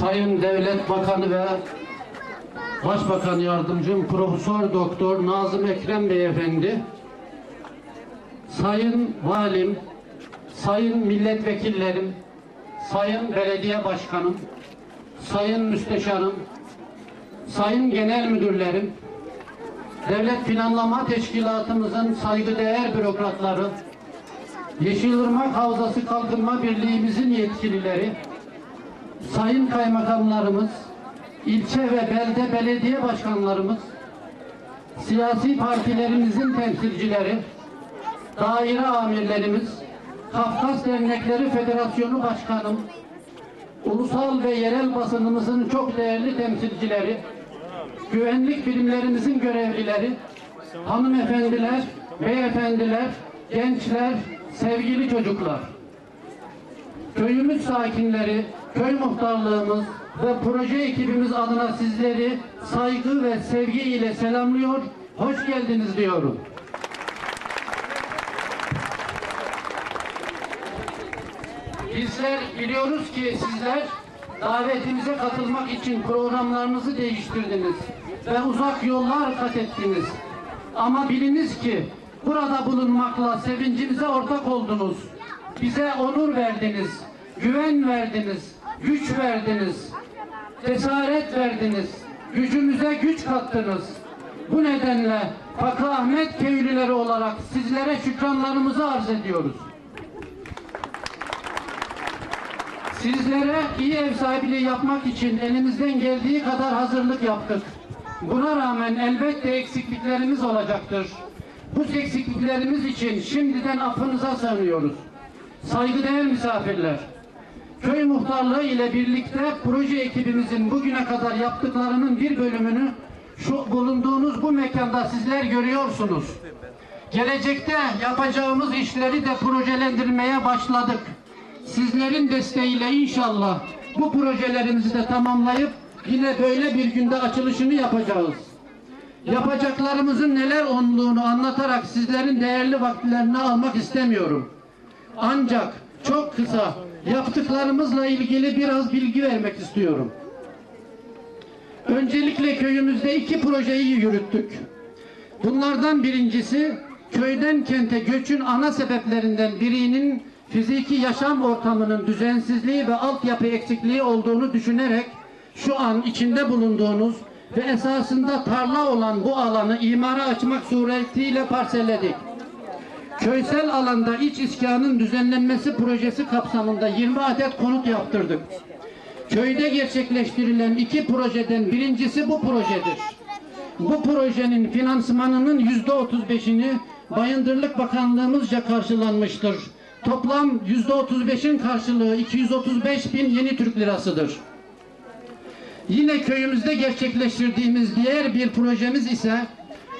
Sayın Devlet Bakanı ve Başbakan Yardımcım Profesör Doktor Nazım Ekrem Beyefendi, Sayın Valim, Sayın Milletvekillerim, Sayın Belediye Başkanım, Sayın Müsteşarım, Sayın Genel Müdürlerim, Devlet Planlama Teşkilatımızın saygıdeğer bürokratları, Yeşilırmak Havzası Kalkınma Birliğimizin yetkilileri, sayın kaymakamlarımız, ilçe ve belde belediye başkanlarımız, siyasi partilerimizin temsilcileri, daire amirlerimiz, Kafkas Dernekleri Federasyonu Başkanım, ulusal ve yerel basınımızın çok değerli temsilcileri, güvenlik birimlerimizin görevlileri, hanımefendiler, beyefendiler, gençler, sevgili çocuklar. Köyümüz sakinleri, köy muhtarlığımız ve proje ekibimiz adına sizleri saygı ve sevgi ile selamlıyor, hoş geldiniz diyorum. Bizler biliyoruz ki sizler davetimize katılmak için programlarınızı değiştirdiniz ve uzak yollar kat ettiniz. Ama biliniz ki burada bulunmakla sevincimize ortak oldunuz. Bize onur verdiniz, güven verdiniz, güç verdiniz, cesaret verdiniz, gücümüze güç kattınız. Bu nedenle Fakı Ahmet köylüleri olarak sizlere şükranlarımızı arz ediyoruz. Sizlere iyi ev sahipliği yapmak için elimizden geldiği kadar hazırlık yaptık. Buna rağmen elbette eksikliklerimiz olacaktır. Bu eksikliklerimiz için şimdiden affınıza sığınıyoruz. Saygıdeğer misafirler, köy muhtarlığı ile birlikte proje ekibimizin bugüne kadar yaptıklarının bir bölümünü şu bulunduğunuz bu mekanda sizler görüyorsunuz. Gelecekte yapacağımız işleri de projelendirmeye başladık. Sizlerin desteğiyle inşallah bu projelerimizi de tamamlayıp yine böyle bir günde açılışını yapacağız. Yapacaklarımızın neler olduğunu anlatarak sizlerin değerli vakitlerini almak istemiyorum. Ancak çok kısa yaptıklarımızla ilgili biraz bilgi vermek istiyorum. Öncelikle köyümüzde iki projeyi yürüttük. Bunlardan birincisi köyden kente göçün ana sebeplerinden birinin fiziki yaşam ortamının düzensizliği ve altyapı eksikliği olduğunu düşünerek şu an içinde bulunduğunuz ve esasında tarla olan bu alanı imara açmak suretiyle parselledik. Köysel alanda iç iskanın düzenlenmesi projesi kapsamında 20 adet konut yaptırdık. Köyde gerçekleştirilen iki projeden birincisi bu projedir. Bu projenin finansmanının yüzde otuz beşini Bayındırlık Bakanlığımızca karşılanmıştır. Toplam yüzde otuz beşin karşılığı 235 bin yeni Türk lirasıdır. Yine köyümüzde gerçekleştirdiğimiz diğer bir projemiz ise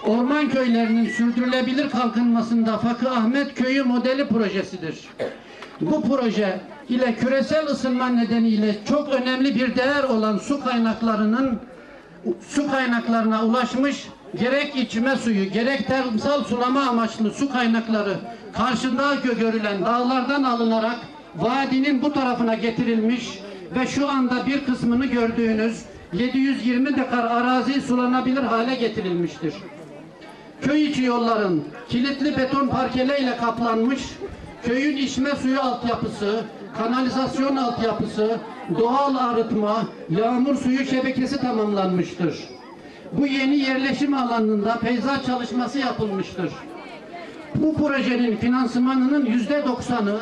orman köylerinin sürdürülebilir kalkınmasında Fakı Ahmet Köyü modeli projesidir. Bu proje ile küresel ısınma nedeniyle çok önemli bir değer olan su kaynaklarının su kaynaklarına ulaşmış gerek içme suyu gerek tarımsal sulama amaçlı su kaynakları karşında görülen dağlardan alınarak vadinin bu tarafına getirilmiş ve şu anda bir kısmını gördüğünüz 720 dekar arazi sulanabilir hale getirilmiştir. Köy içi yolların kilitli beton parkele ile kaplanmış, köyün içme suyu altyapısı, kanalizasyon altyapısı, doğal arıtma, yağmur suyu şebekesi tamamlanmıştır. Bu yeni yerleşim alanında peyzaj çalışması yapılmıştır. Bu projenin finansmanının yüzde doksanı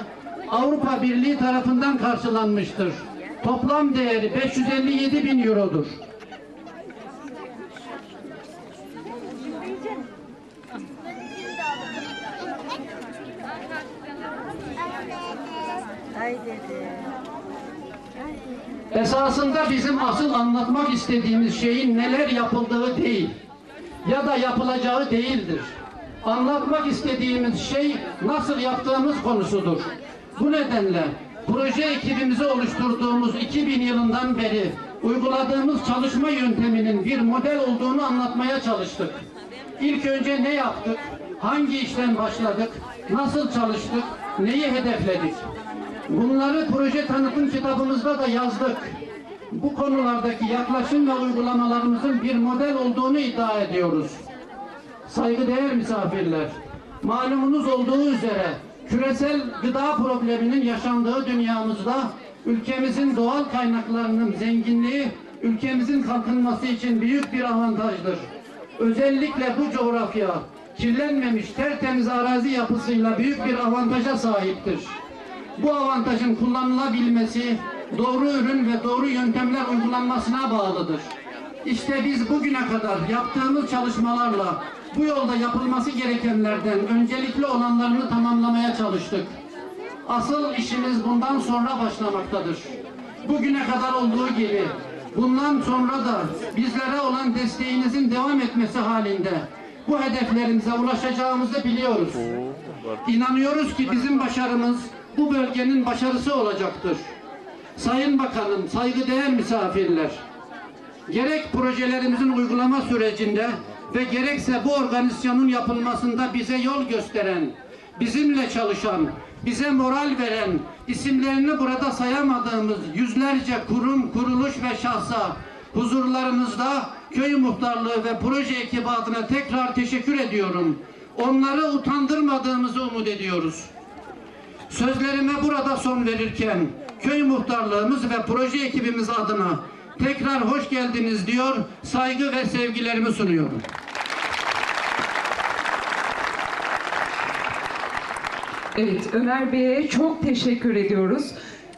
Avrupa Birliği tarafından karşılanmıştır. Toplam değeri 557 bin eurodur. Esasında bizim asıl anlatmak istediğimiz şeyin neler yapıldığı değil ya da yapılacağı değildir. Anlatmak istediğimiz şey nasıl yaptığımız konusudur. Bu nedenle proje ekibimizi oluşturduğumuz 2000 yılından beri uyguladığımız çalışma yönteminin bir model olduğunu anlatmaya çalıştık. İlk önce ne yaptık? Hangi işten başladık? Nasıl çalıştık? Neyi hedefledik? Bunları proje tanıtım kitabımızda da yazdık. bu konulardaki yaklaşım ve uygulamalarımızın bir model olduğunu iddia ediyoruz. Saygıdeğer misafirler, malumunuz olduğu üzere küresel gıda probleminin yaşandığı dünyamızda ülkemizin doğal kaynaklarının zenginliği ülkemizin kalkınması için büyük bir avantajdır. Özellikle bu coğrafya kirlenmemiş tertemiz arazi yapısıyla büyük bir avantaja sahiptir. Bu avantajın kullanılabilmesi doğru ürün ve doğru yöntemler uygulanmasına bağlıdır. İşte biz bugüne kadar yaptığımız çalışmalarla bu yolda yapılması gerekenlerden öncelikli olanlarını tamamlamaya çalıştık. Asıl işimiz bundan sonra başlamaktadır. Bugüne kadar olduğu gibi bundan sonra da bizlere olan desteğinizin devam etmesi halinde bu hedeflerimize ulaşacağımızı biliyoruz. İnanıyoruz ki bizim başarımız bu bölgenin başarısı olacaktır. Sayın Bakanım, saygıdeğer misafirler, gerek projelerimizin uygulama sürecinde ve gerekse bu organizasyonun yapılmasında bize yol gösteren, bizimle çalışan, bize moral veren, isimlerini burada sayamadığımız yüzlerce kurum, kuruluş ve şahsa huzurlarınızda köy muhtarlığı ve proje ekibi adına tekrar teşekkür ediyorum. Onları utandırmadığımızı umut ediyoruz. Sözlerime burada son verirken köy muhtarlığımız ve proje ekibimiz adına tekrar hoş geldiniz diyor, saygı ve sevgilerimi sunuyorum. Evet, Ömer Bey'e çok teşekkür ediyoruz.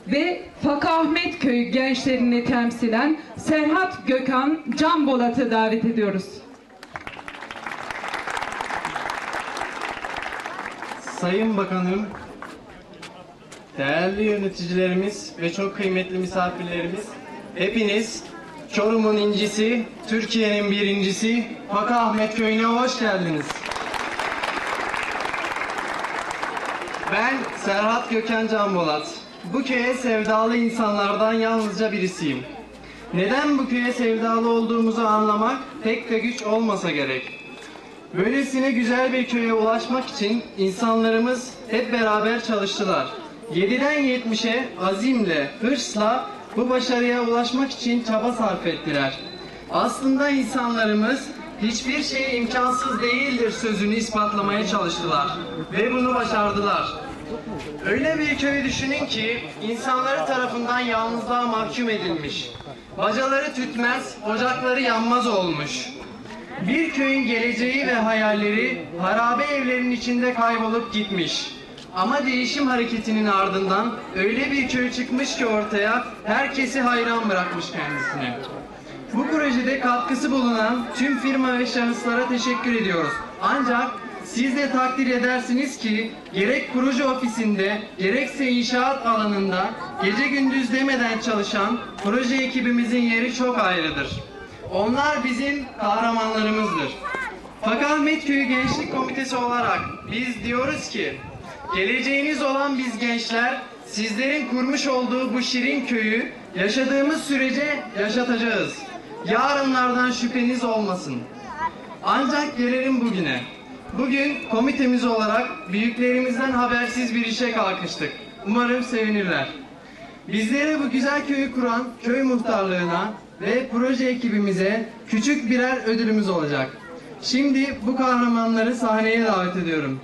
Ve Fakahmet Köyü gençlerini temsilen Serhat Gökhan Can Bolat'ı davet ediyoruz. Sayın Bakanım, değerli yöneticilerimiz ve çok kıymetli misafirlerimiz, hepiniz Çorum'un incisi, Türkiye'nin birincisi Faka Ahmet Köyü'ne hoş geldiniz. Ben Serhat Gökhan Canbolat. Bu köye sevdalı insanlardan yalnızca birisiyim. Neden bu köye sevdalı olduğumuzu anlamak pek de güç olmasa gerek. Böylesine güzel bir köye ulaşmak için insanlarımız hep beraber çalıştılar. 7'den 70'e azimle, hırsla bu başarıya ulaşmak için çaba sarf ettiler. Aslında insanlarımız hiçbir şey imkansız değildir sözünü ispatlamaya çalıştılar ve bunu başardılar. Öyle bir köyü düşünün ki insanları tarafından yalnızlığa mahkum edilmiş. Bacaları tütmez, ocakları yanmaz olmuş. Bir köyün geleceği ve hayalleri harabe evlerin içinde kaybolup gitmiş. Ama değişim hareketinin ardından öyle bir köy çıkmış ki ortaya herkesi hayran bırakmış kendisine. Bu projede katkısı bulunan tüm firma ve şahıslara teşekkür ediyoruz. Ancak siz de takdir edersiniz ki gerek proje ofisinde gerekse inşaat alanında gece gündüz demeden çalışan proje ekibimizin yeri çok ayrıdır. Onlar bizim kahramanlarımızdır. Fakahmet Köyü Gençlik Komitesi olarak biz diyoruz ki geleceğiniz olan biz gençler sizlerin kurmuş olduğu bu şirin köyü yaşadığımız sürece yaşatacağız. Yarınlardan şüpheniz olmasın. Ancak gelelim bugüne. Bugün komitemiz olarak büyüklerimizden habersiz bir işe kalkıştık. Umarım sevinirler. Bizlere bu güzel köyü kuran köy muhtarlığına ve proje ekibimize küçük birer ödülümüz olacak. Şimdi bu kahramanları sahneye davet ediyorum.